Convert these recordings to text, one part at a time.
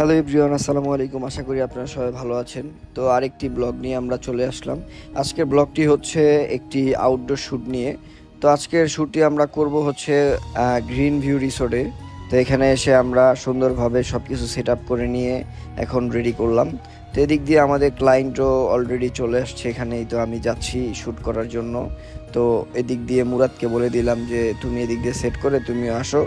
Hello everyone, আসসালামু আলাইকুম। আশা করি আপনারা সবাই ভালো আছেন। তো আরেকটি ব্লগ নিয়ে আমরা চলে আসলাম। আজকের ব্লগটি হচ্ছে একটি আউটডোর শ্যুট নিয়ে। তো আজকের শ্যুটটি আমরা করব হচ্ছে গ্রিন ভিউ রিসোর্টে তো এখানে এসে আমরা সুন্দরভাবে সব কিছু সেট আপ করে নিয়ে এখন রেডি করলাম। তো এদিক দিয়ে আমাদের ক্লায়েন্টও অলরেডি চলে আসছে এখানেই। তো আমি যাচ্ছি শ্যুট করার জন্য। তো এদিক দিয়ে মুরাদকে বলে দিলাম যে, তুমি এদিক দিয়ে সেট করে তুমি আসো।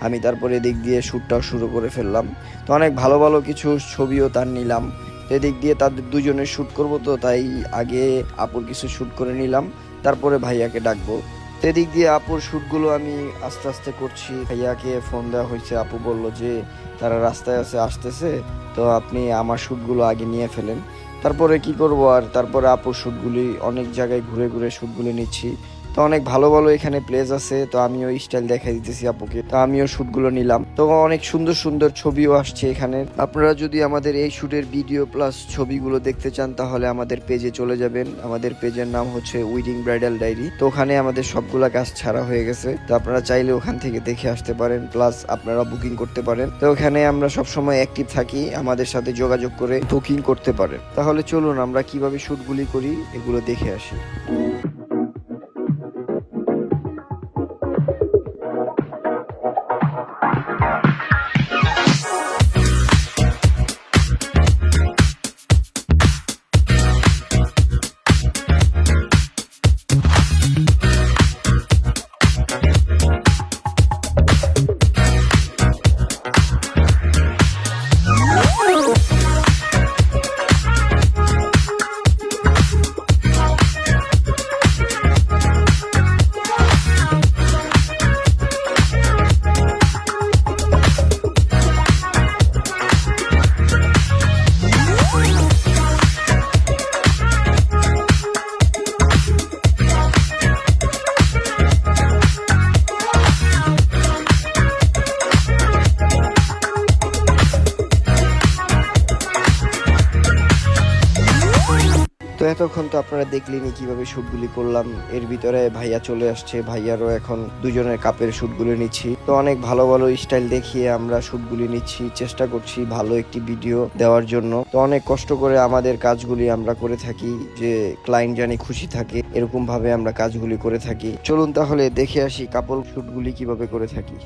আমি তারপরে এদিক দিয়ে শ্যুটটাও শুরু করে ফেললাম। তো অনেক ভালো ভালো কিছু ছবিও তার নিলাম। এদিক দিয়ে তাদের দুজনের শ্যুট করব তো তাই আগে আপুর কিছু শ্যুট করে নিলাম। তারপরে ভাইয়াকে ডাকবো। এদিক দিয়ে আপুর শ্যুটগুলো আমি আস্তে আস্তে করছি। ভাইয়াকে ফোন দেওয়া হয়েছে, আপু বলল যে তারা রাস্তায় আছে, আসতেছে। তো আপনি আমার শ্যুটগুলো আগে নিয়ে ফেলেন। তারপরে কি করব আর? তারপরে আপুর শ্যুটগুলি অনেক জায়গায় ঘুরে ঘুরে শ্যুটগুলি নিচ্ছি। তো অনেক ভালো ভালো এখানে প্লেস আছে, তো আমিও স্টাইল দেখাই দিতেছি আপুকে। তো আমিও শুটগুলো নিলাম। তো অনেক সুন্দর সুন্দর ছবিও আসছে এখানে। আপনারা যদি আমাদের এই শুটের ভিডিও প্লাস ছবিগুলো দেখতে চান, তাহলে আমাদের পেজে চলে যাবেন। আমাদের পেজের নাম হচ্ছে উইডিং ব্রাইডাল ডায়েরি তো ওখানে আমাদের সবগুলা কাজ ছাড়া হয়ে গেছে। তো আপনারা চাইলে ওখান থেকে দেখে আসতে পারেন প্লাস আপনারা বুকিং করতে পারেন। তো ওখানে আমরা সবসময় অ্যাক্টিভ থাকি, আমাদের সাথে যোগাযোগ করে বুকিং করতে পারেন। তাহলে চলুন আমরা কীভাবে শুটগুলি করি, এগুলো দেখে আসি। এতক্ষণ তো আপনারা দেখলেনই কীভাবে শুটগুলি করলাম। এর ভিতরে ভাইয়া চলে আসছে, ভাইয়ারও এখন দুজনের কাপের শুটগুলি নিচ্ছি। তো অনেক ভালো ভালো স্টাইল দেখিয়ে আমরা শুটগুলি নিচ্ছি, চেষ্টা করছি ভালো একটি ভিডিও দেওয়ার জন্য। তো অনেক কষ্ট করে আমাদের কাজগুলি আমরা করে থাকি, যে ক্লায়েন্ট জানি খুশি থাকে এরকম ভাবে আমরা কাজগুলি করে থাকি। চলুন তাহলে দেখে আসি কাপল শুটগুলি কীভাবে করে থাকি।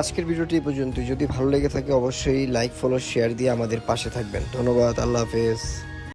আজকের ভিডিওটি এই পর্যন্তই। যদি ভালো লেগে থাকে, অবশ্যই লাইক ফলো শেয়ার দিয়ে আমাদের পাশে থাকবেন। ধন্যবাদ, আল্লাহ হাফেজ।